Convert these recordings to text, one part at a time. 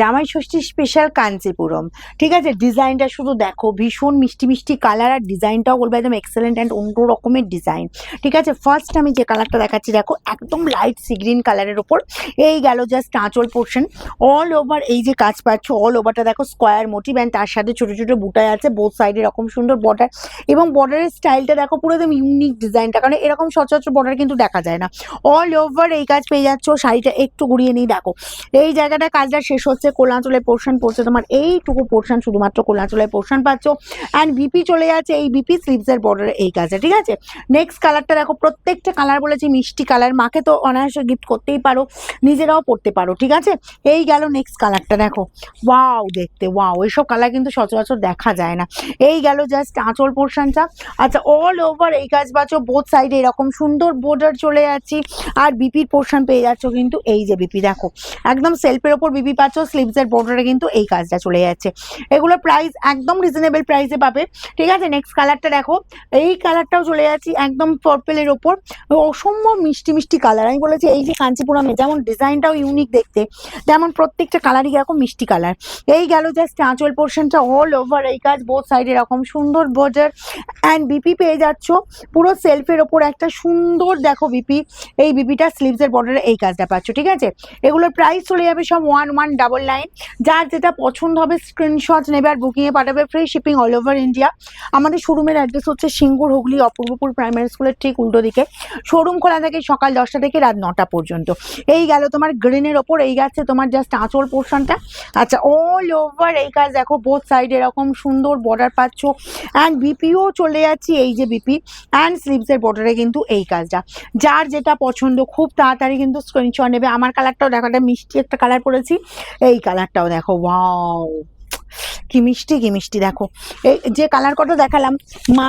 জামাই ষষ্ঠী স্পেশাল কাঞ্চিপুরম। ঠিক আছে ডিজাইনটা শুধু দেখো, ভীষণ মিষ্টি মিষ্টি কালার আর ডিজাইনটাও বলব একদম এক্সেলেন্ট অ্যান্ড অন্য রকমের ডিজাইন ঠিক আছে ফার্স্ট আমি যে কালারটা দেখাচ্ছি, দেখো, একদম লাইট সি গ্রিন কালারের ওপর এই গেল জাস্ট আঁচল পোর্শন অল ওভার এই যে কাজ পাচ্ছ অল ওভারটা দেখো স্কোয়ার মোটিভ অ্যান্ড তার সাথে ছোটো ছোটো বুটায় আছে বোথ সাইডে এরকম সুন্দর বর্ডার এবং বর্ডারের স্টাইলটা দেখো, পুরো একদম ইউনিক ডিজাইনটা কারণ এরকম সচরাচর বর্ডার কিন্তু দেখা যায় না। অল ওভার এই কাজ পেয়ে যাচ্ছ, শাড়িটা একটু ঘুরিয়ে নিই, দেখো। এই জায়গাটা কাজটা শেষ হচ্ছে। কোলাঞ্চলের পোর্শন পড়ছে। তোমার এইটুকু পোর্শন শুধুমাত্র কোলাঞ্চলের পোর্শন পাচ্ছ। অ্যান্ড বিপি চলে যাচ্ছে এই বিপি স্লিভসের বর্ডারে এই কাজটা ঠিক আছে? নেক্সট কালারটা দেখো, প্রত্যেকটা কালার বলেছি মিষ্টি কালার মাকে তো অনায়াসে গিফট করতেই পারো, নিজেরাও পড়তে পারো, ঠিক আছে? এই গেল নেক্সট কালারটা দেখো। ওয়াও দেখতে ওয়াও এইসব কালার কিন্তু সচরাচর দেখা যায় না। এই গেল জাস্ট আঁচল পোর্শনটা আচ্ছা অল ওভার এই কাজ পাচ্ছ বোথ সাইডে এরকম সুন্দর বর্ডার চলে যাচ্ছি। আর বিপির পোর্শন পেয়ে যাচ্ছ কিন্তু এই যে বিপি দেখো। একদম সেলফের ওপর বিপি পাচ্ছ স্লিভসের বর্ডারে কিন্তু এই কাজটা চলে যাচ্ছে। এগুলো প্রাইস একদম রিজনেবল প্রাইসে পাবে। ঠিক আছে নেক্সট কালারটা দেখো। এই কালারটাও চলে যাচ্ছি একদম পার্পেলের ওপর। অসম্ভব মিষ্টি মিষ্টি কালার আমি বলেছি, এই যে কাঞ্চিপুরমে যেমন ডিজাইনটাও ইউনিক দেখতে, তেমন প্রত্যেকটা কালারই এরকম মিষ্টি কালার এই গেল জাস্ট আঁচল পোর্শনটা অল ওভার এই কাজ বোথ সাইড এরকম সুন্দর বর্ডার অ্যান্ড বিপি পেয়ে যাচ্ছ। পুরো সেলফের ওপর একটা সুন্দর দেখো বিপি এই বিপিটা স্লিভসের বর্ডারে এই কাজটা পাচ্ছ। ঠিক আছে? এগুলোর প্রাইস চলে যাবে সব ওয়ান ওয়ান ডাবল নাইন যার যেটা পছন্দ হবে স্ক্রিনশট নেবে আর বুকিংয়ে পাঠাবে free shipping all over India আমাদের শোরুমের অ্যাড্রেস হচ্ছে সিঙ্গুর, হুগলি, অপূর্বপুর প্রাইমারি স্কুলের ঠিক উল্টো দিকে। শোরুম খোলা থাকে সকাল দশটা থেকে রাত নটা পর্যন্ত। এই গেল তোমার গ্রিনের ওপর, এই যাচ্ছে তোমার জাস্ট আঁচল পোর্শনটা আচ্ছা অল ওভার এই কাজ দেখো বোথ সাইড এরকম সুন্দর বর্ডার পাচ্ছ। অ্যান্ড বিপিও চলে যাচ্ছি, এই যে বিপি অ্যান্ড স্লিভসের বর্ডারে কিন্তু এই কাজটা। যার যেটা পছন্দ, খুব তাড়াতাড়ি কিন্তু স্ক্রিনশট নেবে। আমার কালারটাও দেখো, একটা মিষ্টি একটা কালার পরেছি। এই কালারটাও দেখো ওয়াও কি মিষ্টি কি মিষ্টি, দেখো। এই যে কালার কটা দেখালাম, মা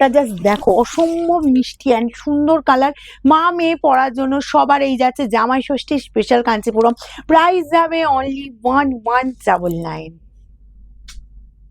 জাস্ট দেখো, অসম্ভব মিষ্টি অ্যান্ড সুন্দর কালার। মা মেয়ে পরার জন্য সবার এই যাচ্ছে জামাই ষষ্ঠী স্পেশাল কাঞ্চিপুরম। প্রাইস যাবে only one one double nine